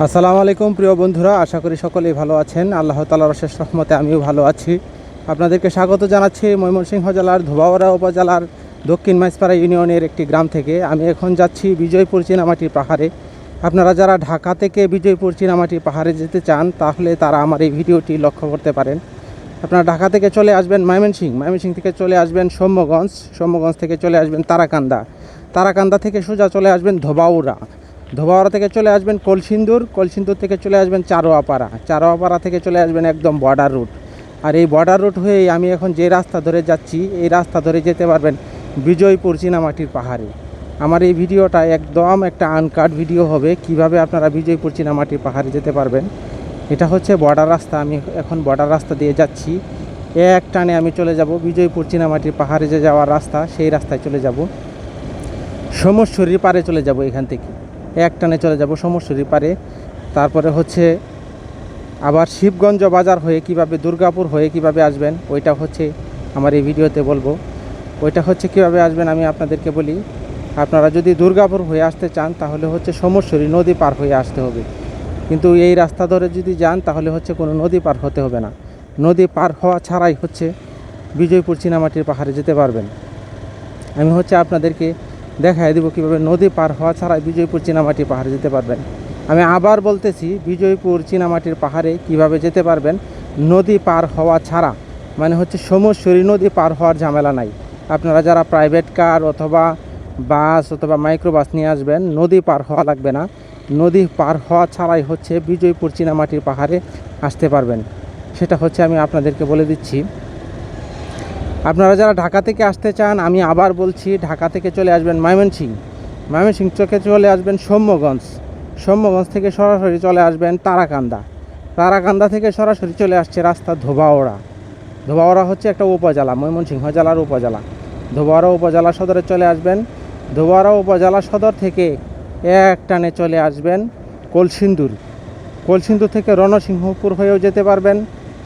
আসসালামু আলাইকুম, প্রিয় বন্ধুরা, আশা করি সকলেই ভালো আছেন। আল্লাহ তালার শেষ রহমতে আমিও ভালো আছি। আপনাদেরকে স্বাগত জানাচ্ছি ময়মনসিংহ জেলার ধোবাওয়ারা উপজেলার দক্ষিণ মাইসপাড়া ইউনিয়নের একটি গ্রাম থেকে। আমি এখন যাচ্ছি বিজয়পুর চীনামাটির পাহাড়ে। আপনারা যারা ঢাকা থেকে বিজয়পুর চীনামাটির পাহাড়ে যেতে চান, তাহলে তারা আমার এই ভিডিওটি লক্ষ্য করতে পারেন। আপনারা ঢাকা থেকে চলে আসবেন ময়মনসিং ময়মনসিং থেকে চলে আসবেন সৌম্যগঞ্জ। সৌম্যগঞ্জ থেকে চলে আসবেন তারাকান্দা। তারাকান্দা থেকে সোজা চলে আসবেন ধোবাউড়া। ধোবাওয়ারা থেকে চলে আসবেন কলসিন্দুর কলসিন্দুর থেকে চলে আসবেন চারোয়াপাড়া। চারোয়াপাড়া থেকে চলে আসবেন একদম বর্ডার রুট আর এই বর্ডার রুট হয়েই আমি এখন যে রাস্তা ধরে যাচ্ছি, এই রাস্তা ধরে যেতে পারবেন বিজয়পুর চীনামাটির পাহাড়ে। আমার এই ভিডিওটা একদম একটা আনকাট ভিডিও হবে, কীভাবে আপনারা বিজয়পুর চীনামাটির পাহাড়ে যেতে পারবেন। এটা হচ্ছে বর্ডার রাস্তা, আমি এখন বর্ডার রাস্তা দিয়ে যাচ্ছি। এক টানে আমি চলে যাব বিজয়পুর চীনামাটির পাহাড়ে যে যাওয়ার রাস্তা, সেই রাস্তায় চলে যাব। সমশ্বরীর পারে চলে যাব এখান থেকে। এক টানে চলে যাব সমশ্বরীর পারে। তারপরে হচ্ছে আবার শিবগঞ্জ বাজার হয়ে কীভাবে দুর্গাপুর হয়ে কীভাবে আসবেন, ওইটা হচ্ছে আমার এই ভিডিওতে বলব। ওইটা হচ্ছে কীভাবে আসবেন আমি আপনাদেরকে বলি, আপনারা যদি দুর্গাপুর হয়ে আসতে চান তাহলে হচ্ছে সমশ্বরী নদী পার হয়ে আসতে হবে। কিন্তু এই রাস্তা ধরে যদি যান তাহলে হচ্ছে কোনো নদী পার হতে হবে না। নদী পার হওয়া ছাড়াই হচ্ছে বিজয়পুর চিনামাটির পাহাড়ে যেতে পারবেন। আমি হচ্ছে আপনাদেরকে দেখাই দেবো কীভাবে নদী পার হওয়া ছাড়াই বিজয়পুর চিনামাটি পাহাড়ে যেতে পারবেন। আমি আবার বলতেছি, বিজয়পুর চিনামাটির পাহাড়ে কীভাবে যেতে পারবেন, নদী পার হওয়া ছাড়া। মানে হচ্ছে সমশ্বরী নদী পার হওয়ার ঝামেলা নাই। আপনারা যারা প্রাইভেট কার অথবা বাস অথবা মাইক্রোবাস নিয়ে আসবেন, নদী পার হওয়া লাগবে না। নদী পার হওয়া ছাড়াই হচ্ছে বিজয়পুর চিনামাটির পাহাড়ে আসতে পারবেন। সেটা হচ্ছে আমি আপনাদেরকে বলে দিচ্ছি। আপনারা যারা ঢাকা থেকে আসতে চান, আমি আবার বলছি, ঢাকা থেকে চলে আসবেন ময়মনসিং। ময়মনসিং চোখে চলে আসবেন সৌম্যগঞ্জ। সৌম্যগঞ্জ থেকে সরাসরি চলে আসবেন তারাকান্দা। তারাকান্দা থেকে সরাসরি চলে আসছে রাস্তা ধোবাওড়া। ধোবাওড়া হচ্ছে একটা উপজেলা ময়মনসিংহ জেলার উপজেলা। ধোবাওড়া উপজেলা সদরে চলে আসবেন। ধোবাওড়া উপজেলা সদর থেকে এক টানে চলে আসবেন কলসিন্দুর। কলসিন্দুর থেকে রণসিংহপুর হয়েও যেতে পারবেন,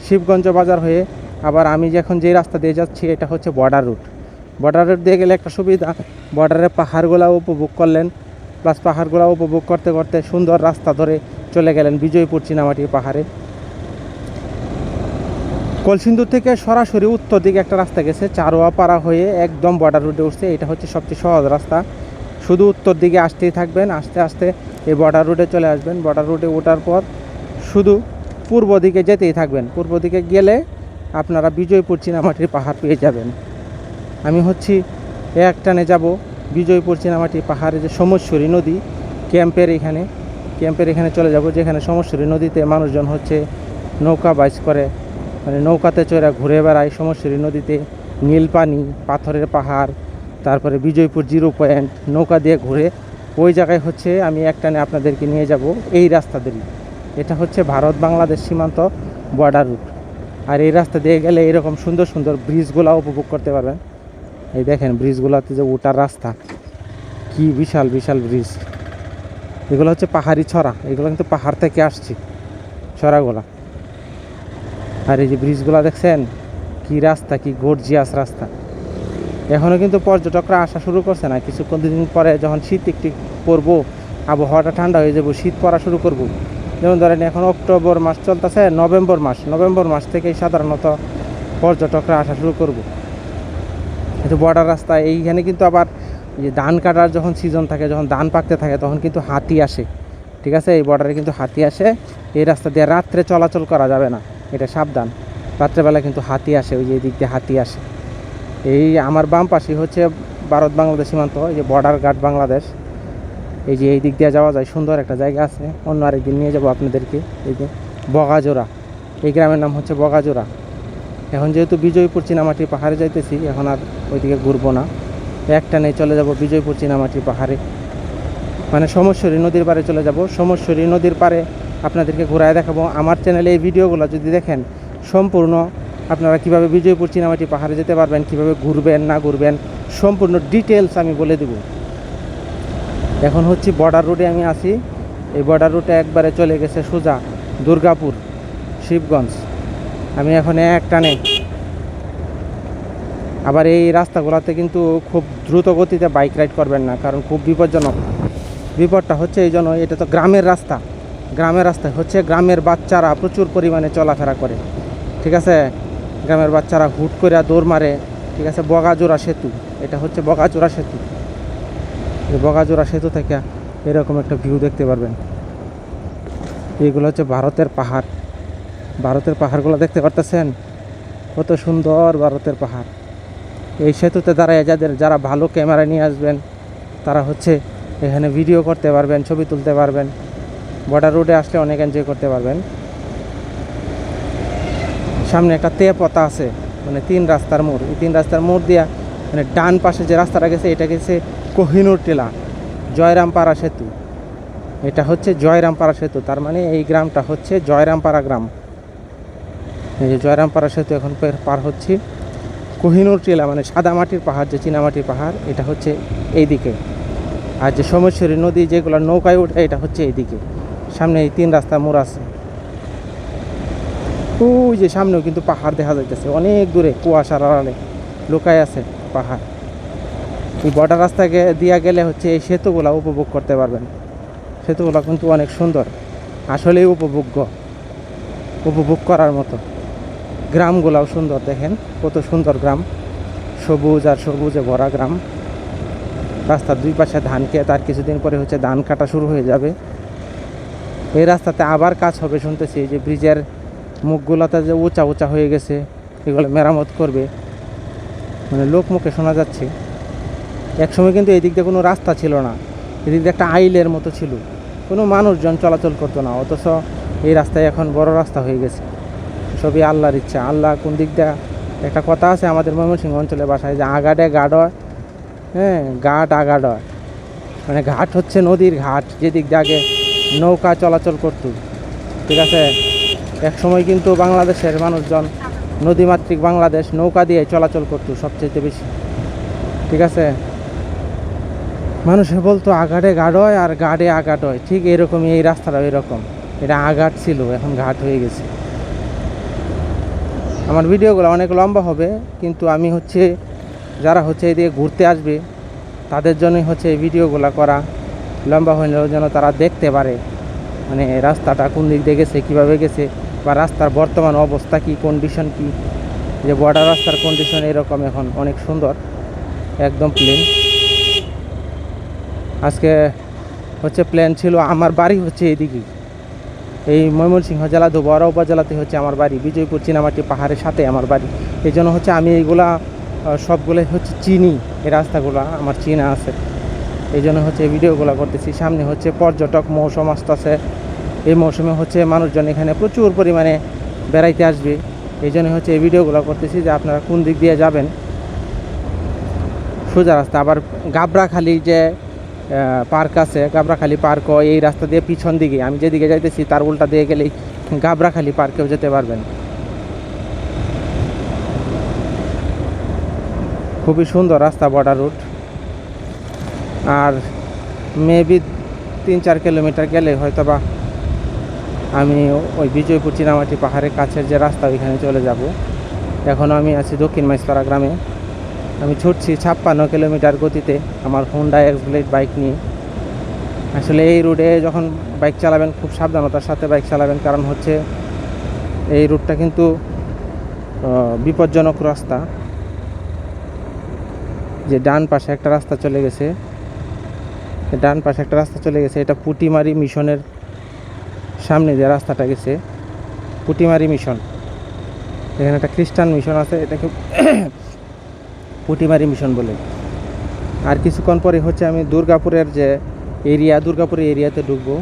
শিবগঞ্জ বাজার হয়ে আবার আমি যখন যে রাস্তা দিয়ে যাচ্ছি, এটা হচ্ছে বর্ডার রুট বর্ডার রুট দিয়ে গেলে একটা সুবিধা বর্ডারের পাহাড়গুলো উপভোগ করলেন প্লাস পাহাড়গুলো উপভোগ করতে করতে সুন্দর রাস্তা ধরে চলে গেলেন বিজয়পুর চীনামাটির পাহাড়ে। কলসিন্দুর থেকে সরাসরি উত্তর দিকে একটা রাস্তা গেছে, চারোয়াপাড়া হয়ে একদম বর্ডার রুটে উঠছে। এটা হচ্ছে সবচেয়ে সহজ রাস্তা। শুধু উত্তর দিকে আসতেই থাকবেন, আস্তে আস্তে এই বর্ডার রুটে চলে আসবেন। বর্ডার রুটে ওঠার পর শুধু পূর্ব দিকে যেতেই থাকবেন। পূর্ব দিকে গেলে আপনারা বিজয়পুর চিনামাটির পাহাড় পেয়ে যাবেন। আমি হচ্ছি এক টানে যাব, বিজয়পুর চীনামাটির পাহাড়ে যে সমশ্বরী নদী, ক্যাম্পের এখানে ক্যাম্পের এখানে চলে যাব, যেখানে সমশ্বরী নদীতে মানুষজন হচ্ছে নৌকা বাইচ করে মানে নৌকাতে চড়ে ঘুরে বেড়ায় সমশ্বরী নদীতে নীল পানি, পাথরের পাহাড়, তারপরে বিজয়পুর জিরো পয়েন্ট, নৌকা দিয়ে ঘুরে, ওই জায়গায় হচ্ছে আমি একটানে আপনাদেরকে নিয়ে যাব, এই রাস্তা দিয়ে এটা হচ্ছে ভারত বাংলাদেশ সীমান্ত বর্ডার রুট। আর এই রাস্তা দিয়ে গেলে এরকম সুন্দর সুন্দর ব্রিজগুলো উপভোগ করতে পারবেন। এই দেখেন ব্রিজগুলোতে যে ওটার রাস্তা, কি বিশাল বিশাল ব্রিজ। এগুলো হচ্ছে পাহাড়ি ছড়া, এগুলো কিন্তু পাহাড় থেকে আসছে, ছড়াগুলা। আর এই যে ব্রিজগুলো দেখছেন, কি রাস্তা, কি গর্জিয়াস রাস্তা। এখনও কিন্তু পর্যটকরা আসা শুরু করছে না, কিছুক্ষণ দিন পরে যখন শীত একটি পড়ব, আবহাওয়াটা ঠান্ডা হয়ে যাব, শীত পড়া শুরু করব। যেমন ধরেন এখন অক্টোবর মাস চলতেছে, নভেম্বর মাস। নভেম্বর মাস থেকেই সাধারণত পর্যটকরা আসা শুরু করব। কিন্তু বর্ডার রাস্তা, এইখানে কিন্তু আবার যে ধান কাটার যখন সিজন থাকে, যখন ধান পাকতে থাকে, তখন কিন্তু হাতি আসে। ঠিক আছে? এই বর্ডারে কিন্তু হাতি আসে। এই রাস্তা দিয়ে রাত্রে চলাচল করা যাবে না। এটা সাবধান। রাত্রেবেলা কিন্তু হাতি আসে, ওই যে দিক দিয়ে হাতি আসে। এই আমার বাম পাশে হচ্ছে ভারত বাংলাদেশ সীমান্ত, এই যে বর্ডার গার্ড বাংলাদেশ। এই যে এই দিক দিয়ে যাওয়া যায়, সুন্দর একটা জায়গা আছে। অন্য আরেকদিন নিয়ে যাব আপনাদেরকে। এই যে বগাজোড়া। এই গ্রামের নাম হচ্ছে বগাজোড়া। এখন যেহেতু বিজয়পুর চিনামাটি পাহাড়ে যাইতেছি, এখন আর ওইদিকে ঘুরবো না। একটা একটানে চলে যাব বিজয়পুর চিনামাটি পাহাড়ে। মানে সমশ্বরী নদীর পাড়ে চলে যাব। সমশ্বরী নদীর পাড়ে আপনাদেরকে ঘোরায় দেখাবো। আমার চ্যানেলে এই ভিডিওগুলো যদি দেখেন, সম্পূর্ণ আপনারা কীভাবে বিজয়পুর চিনামাটি পাহাড়ে যেতে পারবেন, কীভাবে ঘুরবেন, না ঘুরবেন, সম্পূর্ণ ডিটেলস আমি বলে দেব। এখন হচ্ছে বর্ডার রুটে আমি আছি। এই বর্ডার রুটে একবারে চলে গেছে সোজা দুর্গাপুর, শিবগঞ্জ। আমি এখন এক টানে। আবার এই রাস্তাগুলোতে কিন্তু খুব দ্রুত গতিতে বাইক রাইড করবেন না, কারণ খুব বিপজ্জনক। বিপদটা হচ্ছে এই জন্য এটা তো গ্রামের রাস্তা। গ্রামের রাস্তা হচ্ছে গ্রামের বাচ্চারা প্রচুর পরিমাণে চলাফেরা করে। ঠিক আছে? গ্রামের বাচ্চারা হুট করে দৌড় মারে। ঠিক আছে? বগাজোড়া সেতু। এটা হচ্ছে বগাজোড়া সেতু। এই বগাজোড়া সেতু থেকে এরকম একটা ভিউ দেখতে পারবেন। এগুলো হচ্ছে ভারতের পাহাড়। ভারতের পাহাড়গুলো দেখতে পারতেছেন? কত সুন্দর ভারতের পাহাড়। এই সেতুতে দাঁড়ায় যাদের, যারা ভালো ক্যামেরা নিয়ে আসবেন, তারা হচ্ছে এখানে ভিডিও করতে পারবেন, ছবি তুলতে পারবেন। বর্ডার রোডে আসলে অনেক এনজয় করতে পারবেন। সামনে একটা তে তেপতা আছে মানে তিন রাস্তার মোড়। এই তিন রাস্তার মোড় দিয়া মানে ডান পাশে যে রাস্তাটা গেছে, এটা গেছে কোহিনুর টিলা, জয়রামপাড়া সেতু। এটা হচ্ছে জয়রামপাড়া সেতু, তার মানে এই গ্রামটা হচ্ছে জয়রামপাড়া গ্রাম। এই যে জয়রামপাড়া সেতু এখন পার হচ্ছি। কোহিনুর টিলা মানে সাদা মাটির পাহাড়, যে চীনামাটির পাহাড়, এটা হচ্ছে এই দিকে আর যে সোমেশ্বরী নদী, যেগুলো নৌকায় ওঠে এটা হচ্ছে এইদিকে। সামনে এই তিন রাস্তা মোড় আছে। ওই যে সামনেও কিন্তু পাহাড় দেখা যাইতেছে, অনেক দূরে, কুয়াশার আড়ালে লুকায় আছে পাহাড়। এই বর্ডার রাস্তা দিয়া গেলে হচ্ছে এই সেতুগুলো উপভোগ করতে পারবেন। সেতুগুলো কিন্তু অনেক সুন্দর। আসলেই উপভোগ্য। উপভোগ করার মতো। গ্রামগুলাও সুন্দর, দেখেন। কত সুন্দর গ্রাম। সবুজ আর সবুজে ভরা গ্রাম। রাস্তার দুই পাশে ধান খেয়ে তার কিছুদিন পরে হচ্ছে ধান কাটা শুরু হয়ে যাবে। এই রাস্তাতে আবার কাজ হবে শুনতেছি যে ব্রিজের মুখগুলোতে যে উঁচা উঁচা হয়ে গেছে, এগুলো মেরামত করবে। মানে লোক মুখে শোনা যাচ্ছে। একসময় কিন্তু এই দিক দিয়ে কোনো রাস্তা ছিল না। এদিক দিয়ে একটা আইলের মতো ছিল। কোনো মানুষজন চলাচল করতো না, অথচ এই রাস্তায় এখন বড় রাস্তা হয়ে গেছে। সবই আল্লাহর ইচ্ছা। আল্লাহ কোন দিক দিয়ে, একটা কথা আছে আমাদের ময়মনসিংহ অঞ্চলে বাসায় যে আগাডে গাডয় হ্যাঁ ঘাট আগাডয় মানে ঘাট হচ্ছে নদীর ঘাট, যেদিক দিয়ে আগে নৌকা চলাচল করতো। ঠিক আছে? এক সময় কিন্তু বাংলাদেশের মানুষজন নদীমাতৃক বাংলাদেশ নৌকা দিয়ে চলাচল করত সবচেয়ে বেশি। ঠিক আছে? মানুষে বলতো আঘাটে গাড হয় আর গাডে আঘাট হয়। ঠিক এরকমই এই রাস্তাটাও এরকম। এটা আগাট ছিল, এখন ঘাট হয়ে গেছে। আমার ভিডিওগুলো অনেক লম্বা হবে, কিন্তু আমি হচ্ছে, যারা হচ্ছে এদিকে ঘুরতে আসবে, তাদের জন্যই হচ্ছে এই ভিডিওগুলো করা। লম্বা হলেও যেন তারা দেখতে পারে মানে রাস্তাটা কোন দিক দিয়ে গেছে, কীভাবে গেছে, বা রাস্তার বর্তমান অবস্থা কি কন্ডিশন কি, যে বর্ডার রাস্তার কন্ডিশন এরকম এখন অনেক সুন্দর, একদম প্লেন আজকে হচ্ছে প্ল্যান ছিল আমার বাড়ি হচ্ছে এদিকেই এই ময়মনসিংহ জেলা ধোবরা উপজেলাতে হচ্ছে আমার বাড়ি বিজয়পুর চিনামাটি পাহাড়ের সাথে আমার বাড়ি। এই জন্য হচ্ছে আমি এইগুলা আহ, সবগুলোই হচ্ছে চিনি এই রাস্তাগুলো আমার চিনা আছে। এই জন্য হচ্ছে ভিডিওগুলো করতেছি। সামনে হচ্ছে পর্যটক মৌসুম আসতেছে। এই মৌসুমে হচ্ছে মানুষজন এখানে প্রচুর পরিমাণে বেড়াইতে আসবে। এই জন্য হচ্ছে এই ভিডিওগুলো করতেছি যে আপনারা কোন দিক দিয়ে যাবেন। সোজা রাস্তা আবার গাবরাখালি যে পার্ক আছে গাবরাখালি পার্কও এই রাস্তা দিয়ে পিছন দিকে, আমি যেদিকে যাইতেছি তার উল্টা দিয়ে গেলেই গাবরাখালি পার্কেও যেতে পারবেন। খুবই সুন্দর রাস্তা বর্ডার রুট আর মেবি তিন চার কিলোমিটার গেলে হয়তো বা আমি ওই বিজয়পুর চিনামাটি পাহাড়ের কাছের যে রাস্তা, ওইখানে চলে যাব। এখন আমি আছি দক্ষিণ মাইসপাড়া গ্রামে। আমি ছুটছি ছাপ্পান্ন কিলোমিটার গতিতে আমার হোন্ডা এক্স ব্লেড বাইক নিয়ে। আসলে এই রুটে যখন বাইক চালাবেন, খুব সাবধানতার সাথে বাইক চালাবেন, কারণ হচ্ছে এই রুটটা কিন্তু বিপজ্জনক রাস্তা। যে ডান পাশে একটা রাস্তা চলে গেছে ডান পাশে একটা রাস্তা চলে গেছে, এটা পুটিমারি মিশনের সামনে যে রাস্তাটা গেছে। পুটিমারি মিশন। এখানে একটা খ্রিস্টান মিশন আছে, এটাকে পুটিমারি মিশন বলে। আর কিছুক্ষণ পরে হচ্ছে আমি দুর্গাপুরের যে এরিয়া, দুর্গাপুরের এরিয়াতে ঢুকবো।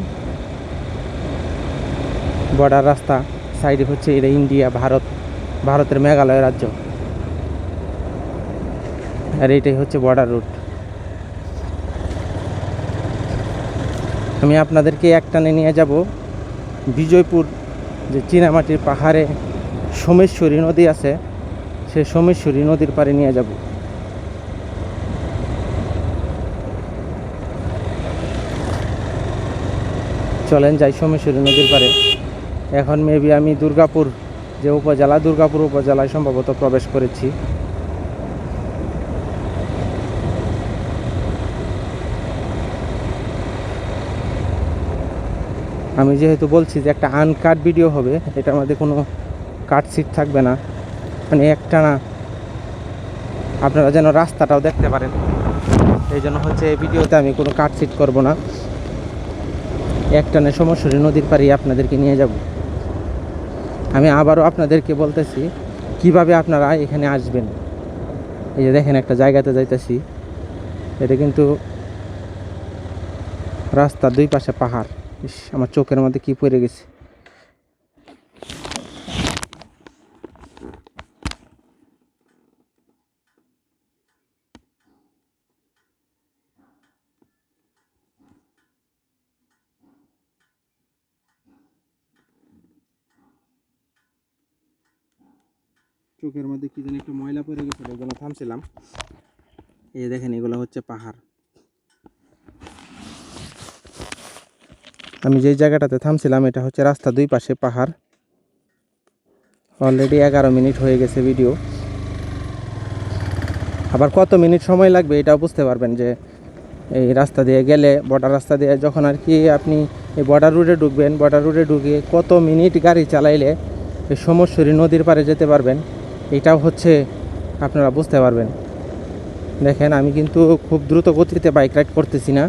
বর্ডার রাস্তা সাইডে হচ্ছে এটা ইন্ডিয়া, ভারত, ভারতের মেঘালয় রাজ্য। আর এইটাই হচ্ছে বর্ডার রুট। আমি আপনাদেরকে একটানে নিয়ে যাব। বিজয়পুর যে চীনামাটির পাহাড়ে সোমেশ্বরী নদী আছে সেই সোমেশ্বরী নদীর পাড়ে নিয়ে যাব। চলেন যাই সোমেশ্বরী নদীর পারে এখন মেবি আমি দুর্গাপুর যে উপজেলা, দুর্গাপুর উপজেলায় সম্ভবত প্রবেশ করেছি। আমি যেহেতু বলছি যে একটা আনকাট ভিডিও হবে এটার মধ্যে কোনো কাট সিট থাকবে না। মানে একটা না, আপনারা যেন রাস্তাটাও দেখতে পারেন। এই জন্য হচ্ছে এই ভিডিওতে আমি কোনো কাট সিট করব না। একটানে সমস্যা নদীর পাড়ে আপনাদেরকে নিয়ে যাব। আমি আবারও আপনাদেরকে বলতেছি, কীভাবে আপনারা এখানে আসবেন? এই যে দেখেন একটা জায়গাতে যাইতেছি। এটা কিন্তু রাস্তার দুই পাশে পাহাড়। আমার চোখের মধ্যে কি পড়ে গেছে। চোখের মধ্যে কি জানি একটা ময়লা পড়ে গেছিল ওই জন্য থামছিলাম। এই দেখেন, এগুলো হচ্ছে পাহাড়। আমি যেই জায়গাটাতে থামছিলাম, এটা হচ্ছে রাস্তা দুই পাশে পাহাড়। অলরেডি এগারো মিনিট হয়ে গেছে ভিডিও আবার কত মিনিট সময় লাগবে এটাও বুঝতে পারবেন যে, এই রাস্তা দিয়ে গেলে বর্ডার রাস্তা দিয়ে যখন আর কি আপনি এই বর্ডার রুটে ঢুকবেন বর্ডার রুটে ঢুকে কত মিনিট গাড়ি চালাইলে এই সমস্যরী নদীর পাড়ে যেতে পারবেন। এটাও হচ্ছে আপনারা বুঝতে পারবেন। দেখেন, আমি কিন্তু খুব দ্রুত গতিতে বাইক রাইড করতেছি না।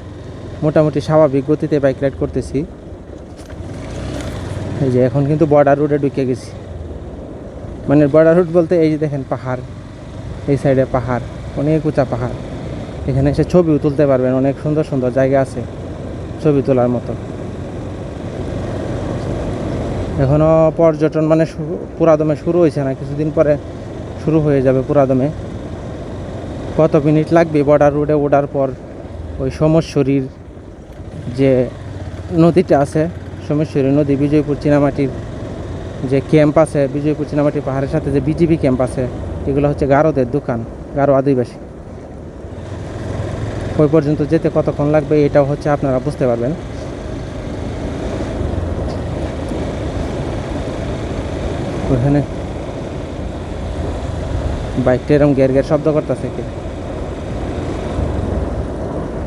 মোটামুটি স্বাভাবিক গতিতে বাইক রাইড করতেছি। এই যে এখন কিন্তু বর্ডার রুটে ঢুকে গেছি। মানে বর্ডার রুট বলতে এই যে দেখেন পাহাড়, এই সাইডে পাহাড়, অনেক উঁচা পাহাড়। এখানে এসে ছবিও তুলতে পারবেন, অনেক সুন্দর সুন্দর জায়গা আছে ছবি তোলার মতো। এখনও পর্যটন মানে পুরাদমে শুরু হয়েছে না, কিছুদিন পরে শুরু হয়ে যাবে পুরাদমে। কত মিনিট লাগবে বর্ডার রোডে ওঠার পর? ওই সমস্বরীর যে নদীটা আছে সোমেশ্বরী নদী, বিজয়পুর চীনামাটির যে ক্যাম্প আছে, বিজয়পুর চীনামাটি পাহাড়ের সাথে যে বিজিবি ক্যাম্প আছে, এগুলো হচ্ছে গারোদের দোকান, গারো আদিবাসী। ওই পর্যন্ত যেতে কতক্ষণ লাগবে এটাও হচ্ছে আপনারা বুঝতে পারবেন। ওখানে বাইকটা এরকম গের গের শব্দ করতেছে কি?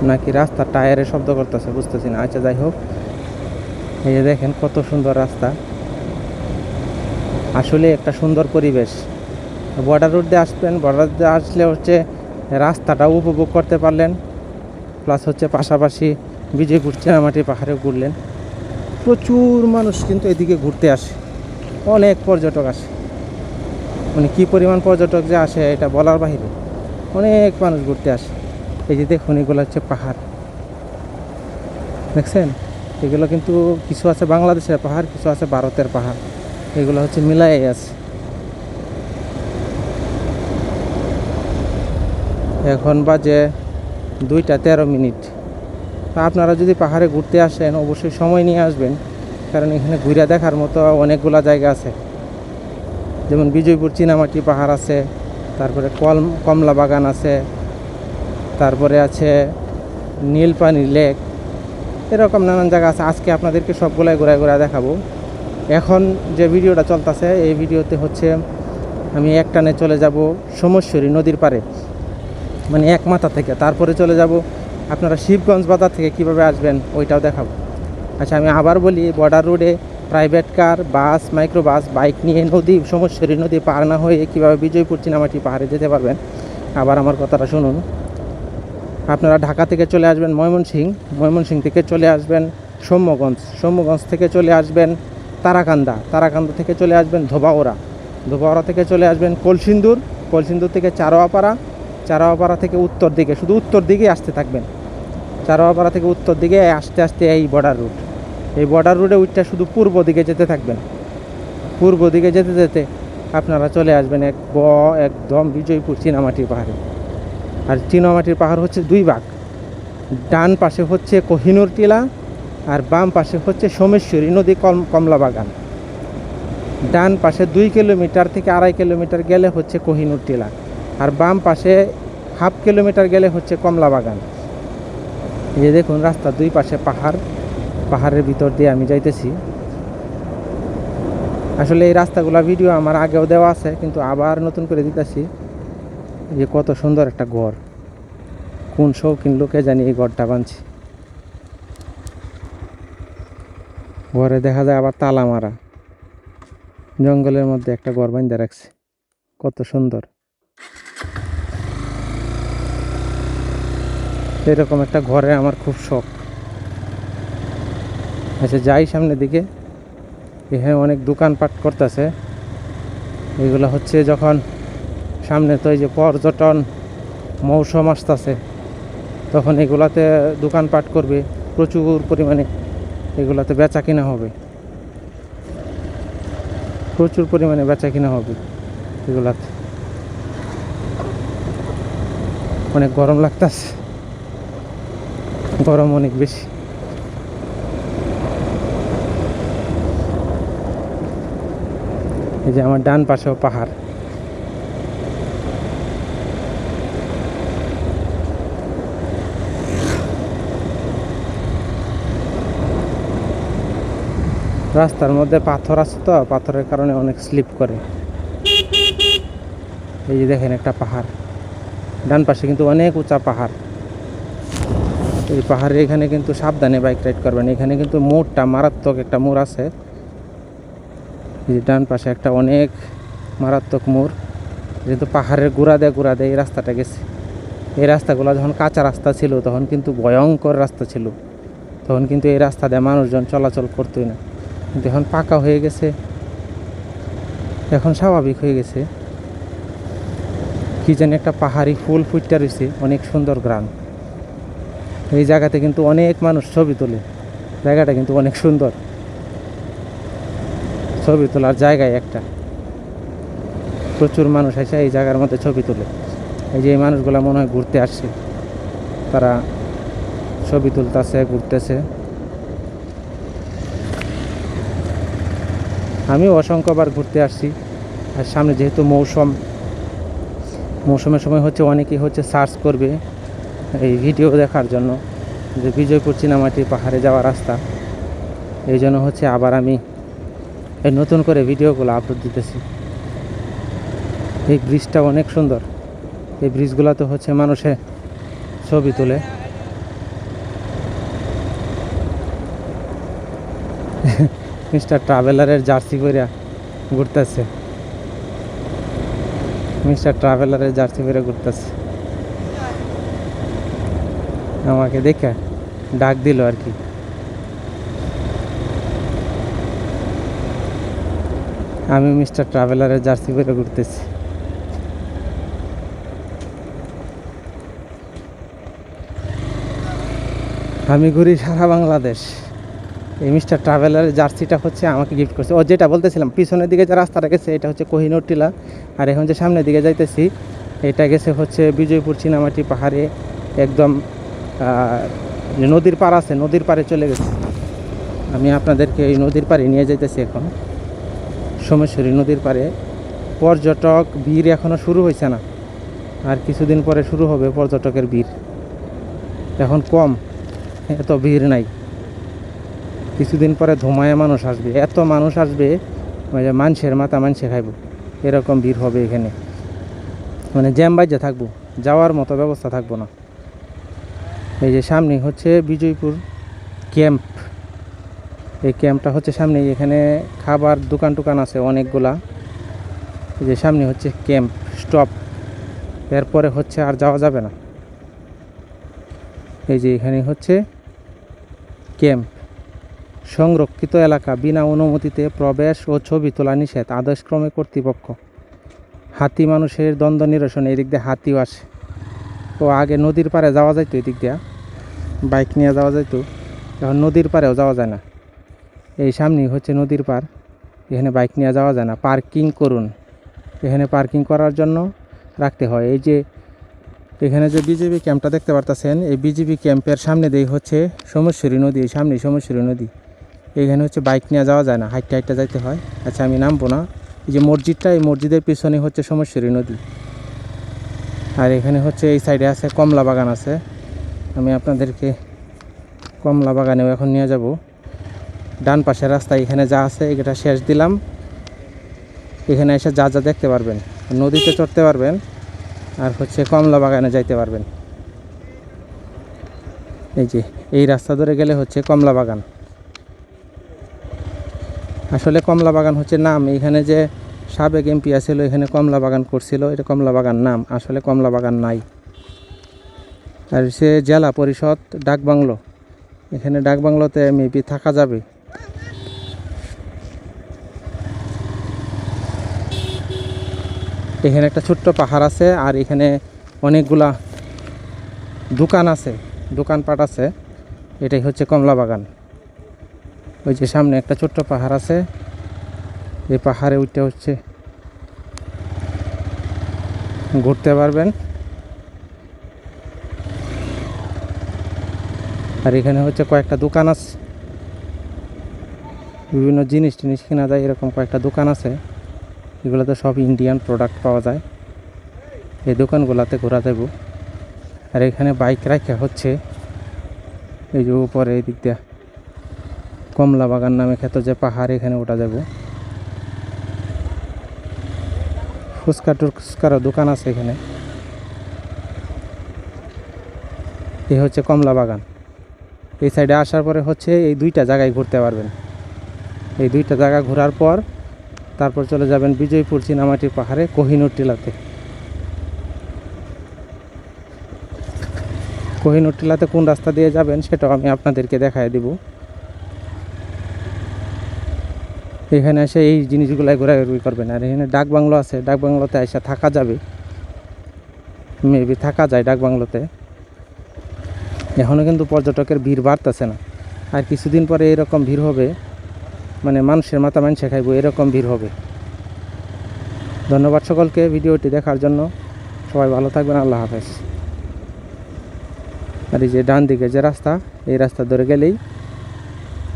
নাকি রাস্তা টায়ারের শব্দ করতেছে বুঝতেছি না। আচ্ছা যাই হোক। এই যে দেখেন কত সুন্দর রাস্তা। আসলে একটা সুন্দর পরিবেশ। বর্ডার রোড দিয়ে আসবেন বর্ডার দিয়ে আসলে হচ্ছে রাস্তাটাও উপভোগ করতে পারলেন। প্লাস হচ্ছে পাশাপাশি বিজয়পুর চেনামাটি পাহাড়ে ঘুরলেন। প্রচুর মানুষ কিন্তু এদিকে ঘুরতে আসে। অনেক পর্যটক আসে। মানে কী পরিমাণ পর্যটক যে আসে এটা বলার বাহিরে অনেক মানুষ ঘুরতে আসে। এই যে দেখুন, এগুলো হচ্ছে পাহাড়। দেখছেন? এগুলো কিন্তু কিছু আছে বাংলাদেশের পাহাড়, কিছু আছে ভারতের পাহাড়। এগুলো হচ্ছে মিলাই আছে। এখন বাজে দুইটা তেরো মিনিট। আপনারা যদি পাহাড়ে ঘুরতে আসেন, অবশ্যই সময় নিয়ে আসবেন। কারণ এখানে ঘুরে দেখার মতো অনেকগুলা জায়গা আছে। যেমন বিজয়পুর চিনামাটি পাহাড় আছে, তারপরে কল কমলা বাগান আছে, তারপরে আছে নীলপানি লেক, এরকম নানান জায়গা আছে। আজকে আপনাদেরকে সবগুলাই ঘুরায় ঘুরায় দেখাবো। এখন যে ভিডিওটা চলতেছে, এই ভিডিওতে হচ্ছে আমি একটানে চলে যাব সমস্বরী নদীর পাড়ে মানে এক মাথা থেকে। তারপরে চলে যাব আপনারা শিবগঞ্জ বাজার থেকে কীভাবে আসবেন, ওইটাও দেখাবো। আচ্ছা আমি আবার বলি বর্ডার রোডে private car bus micro bus bike নিয়ে নদী, সমস্যরী নদী পার না হয়ে কীভাবে বিজয়পুর চীনামাটি পাহাড়ে যেতে পারবেন? আবার আমার কথাটা শুনুন। আপনারা ঢাকা থেকে চলে আসবেন ময়মনসিং ময়মনসিং থেকে চলে আসবেন সৌম্যগঞ্জ সৌম্যগঞ্জ থেকে চলে আসবেন তারাকান্দা তারাকান্দা থেকে চলে আসবেন ধোবাওড়া ধোবাওড়া থেকে চলে আসবেন কলসিন্দুর কলসিন্দুর থেকে চারোয়াপাড়া চারোয়াপাড়া থেকে উত্তর দিকে, শুধু উত্তর দিকে আসতে থাকবেন। চারোয়াপাড়া থেকে উত্তর দিকে আস্তে আস্তে এই বর্ডার রুট এই বর্ডার রুটে উঠটা শুধু পূর্ব দিকে যেতে থাকবেন। পূর্ব দিকে যেতে যেতে আপনারা চলে আসবেন এক ব, একদম বিজয়পুর চীনামাটির পাহাড়ে। আর চীনামাটির পাহাড় হচ্ছে দুই ভাগ। ডান পাশে হচ্ছে কোহিনুর টিলা আর বাম পাশে হচ্ছে সোমেশ্বরী নদী কম, কমলা বাগান। ডান পাশে দুই কিলোমিটার থেকে আড়াই কিলোমিটার গেলে হচ্ছে কোহিনুর টিলা আর বাম পাশে হাফ কিলোমিটার গেলে হচ্ছে কমলা বাগান। এই দেখুন, রাস্তার দুই পাশে পাহাড়। পাহাড়ের ভিতর দিয়ে আমি যাইতেছি। আসলে এই রাস্তাগুলা ভিডিও আমার আগেও দেওয়া আছে, কিন্তু আবার নতুন করে দিতেছি। যে কত সুন্দর একটা ঘর। কোন শৌখিন লোকে জানি এই ঘরটা বানছি। ঘরে দেখা যায় আবার তালা মারা। জঙ্গলের মধ্যে একটা ঘর বাইন্দা রাখছে। কত সুন্দর। এরকম একটা ঘরে আমার খুব শখ। আচ্ছা যাই সামনের দিকে। এখানে অনেক দোকানপাট করতেছে। এগুলো হচ্ছে যখন সামনে তো এই যে পর্যটন মৌসুম আসতেছে, তখন এগুলাতে দোকানপাট করবে, প্রচুর পরিমাণে এগুলাতে বেচা কিনা হবে। প্রচুর পরিমাণে বেচা কিনা হবে এগুলাতে। অনেক গরম লাগতেছে। গরম অনেক বেশি। এই যে আমার ডান পাশেও পাহাড়। রাস্তার মধ্যে পাথর আছে তো, পাথরের কারণে অনেক স্লিপ করে। এই যে দেখেন একটা পাহাড়। ডান পাশে কিন্তু অনেক উঁচা পাহাড়। এই পাহাড়ে এখানে কিন্তু সাবধানে বাইক রাইড করবেন। এখানে কিন্তু মোড়টা মারাত্মক একটা মোড় আছে। যে ডান পাশে একটা অনেক মারাত্মক মোড়, যেহেতু পাহাড়ের গুড়া দেয় গুড়া দেয় এই রাস্তাটা গেছে। এই রাস্তাগুলো যখন কাঁচা রাস্তা ছিল, তখন কিন্তু ভয়ঙ্কর রাস্তা ছিল। তখন কিন্তু এই রাস্তা দিয়ে মানুষজন চলাচল করতোই না। কিন্তু এখন পাকা হয়ে গেছে। এখন স্বাভাবিক হয়ে গেছে। কি যেন একটা পাহাড়ি ফুল ফুটটা রয়েছে অনেক সুন্দর গ্রাম। এই জায়গাতে কিন্তু অনেক মানুষ ছবি তোলে। জায়গাটা কিন্তু অনেক সুন্দর। ছবি তোলার জায়গায় একটা। প্রচুর মানুষ এসে এই জায়গার মধ্যে ছবি তোলে। এই যে এই মানুষগুলো মনে হয় ঘুরতে আসছে। তারা ছবি তুলতেছে, ঘুরতেছে। আমিও অসংখ্যবার ঘুরতে আসছি। আর সামনে যেহেতু মৌসুম, মৌসুমের সময় হচ্ছে অনেকেই হচ্ছে সার্চ করবে এই ভিডিও দেখার জন্য যে বিজয়পুর চীনামাটি পাহাড়ে যাওয়ার রাস্তা। এই জন্য হচ্ছে আবার আমি এই নতুন করে ভিডিওগুলো আপলোড দিতেছি। এই ব্রিজটা অনেক সুন্দর। এই ব্রিজগুলো তো হচ্ছে মানুষে ছবি তোলে। মিস্টার ট্রাভেলারের জার্সি করে ঘুরতেছে। মিস্টার ট্রাভেলারের জার্সি করে ঘুরতেছে। আমাকে দেখে ডাক দিল আর কি। আমি মিস্টার ট্রাভেলারের জার্সি করে ঘুরতেছি। আমি ঘুরি সারা বাংলাদেশ। এই মিস্টার ট্রাভেলারের জার্সিটা হচ্ছে আমাকে গিফট করছে। ও যেটা বলতেছিলাম, পিছনের দিকে যে রাস্তাটা গেছে, এটা হচ্ছে কোহিনুর টিলা। আর এখন যে সামনের দিকে যাইতেছি, এটা গেছে হচ্ছে বিজয়পুর চিনামাটি পাহাড়ে একদম নদীর পার আছে, নদীর পাড়ে চলে গেছে। আমি আপনাদেরকে এই নদীর পাড়ে নিয়ে যাইতেছি এখন। সোমেশ্বরী নদীর পারে পর্যটক ভিড় এখনও শুরু হয়েছে না। আর কিছুদিন পরে শুরু হবে পর্যটকের ভিড়। এখন কম, এত ভিড় নাই। কিছুদিন পরে ধোমায় মানুষ আসবে। এত মানুষ আসবে মানুষের মাথা মানুষে খাইব। এরকম ভিড় হবে এখানে। মানে জ্যাম বাজে থাকব, যাওয়ার মতো ব্যবস্থা থাকব না। এই যে সামনে হচ্ছে বিজয়পুর ক্যাম্প। এই ক্যাম্পটা হচ্ছে সামনে এখানে খাবার দোকান টোকান আছে অনেকগুলা। যে সামনে হচ্ছে ক্যাম্প, স্টপ। এরপরে হচ্ছে আর যাওয়া যাবে না। এই যে এখানে হচ্ছে ক্যাম্প। সংরক্ষিত এলাকা, বিনা অনুমতিতে প্রবেশ ও ছবি তোলা নিষেধ, আদেশক্রমে কর্তৃপক্ষ। হাতি মানুষের দ্বন্দ্ব নিরসন, এদিক দিয়ে হাতিও আসে। তো আগে নদীর পাড়ে যাওয়া যাইতো এদিক দিয়ে। বাইক নিয়ে যাওয়া যাইতো, এখন নদীর পাড়েও যাওয়া যায় না। এই সামনেই হচ্ছে নদীর পার এখানে বাইক নিয়ে যাওয়া যায় না। পার্কিং করুন। এখানে পার্কিং করার জন্য রাখতে হয়। এই যে এখানে যে বিজেপি ক্যাম্পটা দেখতে পারতেছেন, এই বিজেপি ক্যাম্পের সামনে দিয়ে হচ্ছে সোমেশ্বরী নদী। এই সামনেই সোমেশ্বরী নদী। এখানে হচ্ছে বাইক নিয়ে যাওয়া যায় না। হাইটটা হাইটটা যাইতে হয়। আচ্ছা আমি নামবো না। এই যে মসজিদটা, এই মসজিদের পিছনে হচ্ছে সোমেশ্বরী নদী। আর এখানে হচ্ছে এই সাইডে আছে কমলা বাগান আছে। আমি আপনাদেরকে কমলা বাগানেও এখন নিয়ে যাব। ডান পাশের রাস্তা এখানে যা আছে এটা শেষ দিলাম। এখানে এসে যা যা দেখতে পারবেন। নদীতে চড়তে পারবেন আর হচ্ছে কমলা বাগানে যাইতে পারবেন। এই যে, এই রাস্তা ধরে গেলে হচ্ছে কমলা বাগান। আসলে কমলা বাগান হচ্ছে নাম। এখানে যে সাবেক এমপি আছিল, এখানে কমলা বাগান করছিল। এটা কমলা বাগান নাম। আসলে কমলা বাগান নাই। আর সে জেলা পরিষদ ডাকবাংলো। এখানে ডাকবাংলোতে মেবি থাকা যাবে। এখানে একটা ছোট্ট পাহাড় আছে আর এখানে অনেকগুলা দোকান আছে, দোকানপাট আছে। এটাই হচ্ছে কমলা বাগান। ওই যে সামনে একটা ছোট্ট পাহাড় আছে। এই পাহাড়ে উঠতে হচ্ছে। ঘুরতে পারবেন। আর এখানে হচ্ছে কয়েকটা দোকান আছে, বিভিন্ন জিনিস টিনিস কেনা যায়, এরকম কয়েকটা দোকান আছে। এগুলোতে সব ইন্ডিয়ান প্রোডাক্ট পাওয়া যায়। এই দোকানগুলোতে ঘোরা দেব আর এখানে বাইক রাখা হচ্ছে। এই যে উপরে এই দিক দিয়ে কমলা বাগান নামে খ্যাত যে পাহাড়, এখানে ওটা যাব ফুচকা টুচকারও দোকান আছে এখানে। এই হচ্ছে কমলা বাগান। এই সাইডে আসার পরে হচ্ছে এই দুইটা জায়গায় ঘুরতে পারবেন। এই দুইটা জায়গা ঘোরার পর তারপর চলে যাবেন বিজয়পুর চীনামাটির পাহাড়ে কোহিনুর টিলাতে। কোহিনুর টিলাতে কোন রাস্তা দিয়ে যাবেন সেটাও আমি আপনাদেরকে দেখায় দিব। এখানে এসে এই জিনিসগুলাই ঘোরাঘুরি করবেন। আর এখানে ডাক বাংলো আছে, ডাক বাংলোতে এসে থাকা যাবে। মেবি থাকা যায় ডাক বাংলোতে। এখনও কিন্তু পর্যটকের ভিড় বাড়তেছে না। আর কিছুদিন পরে এরকম ভিড় হবে। মানে মানুষের মাথা মানুষে খাইবো, এরকম ভিড় হবে। ধন্যবাদ সকলকে ভিডিওটি দেখার জন্য। সবাই ভালো থাকবেন, আল্লাহ হাফেজ। আর এই যে ডান দিকে যে রাস্তা, এই রাস্তা ধরে গেলেই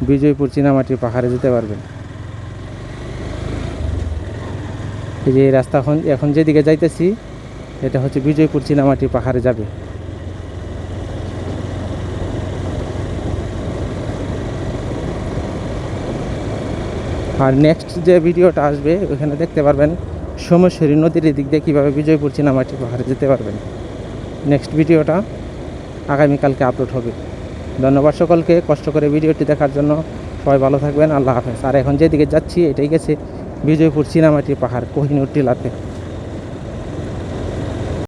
বিজয়পুর চীনামাটির পাহাড়ে যেতে পারবেন। এই যে এই রাস্তা এখন এখন যেদিকে যাইতেছি, এটা হচ্ছে বিজয়পুর চীনামাটির পাহাড়ে যাবে। আর নেক্সট যে ভিডিওটা আসবে, ওখানে দেখতে পারবেন সোমেশ্বরী নদীর এদিক দিয়ে কীভাবে বিজয়পুর চিনামাটি পাহাড়ে যেতে পারবেন। নেক্সট ভিডিওটা আগামীকালকে আপলোড হবে। ধন্যবাদ সকলকে, কষ্ট করে ভিডিওটি দেখার জন্য। সবাই ভালো থাকবেন, আল্লাহ হাফেজ। আর এখন যেদিকে যাচ্ছি, এটাই গেছে বিজয়পুর সিনেমাটির পাহাড়, কোহিনুর টিলাতে।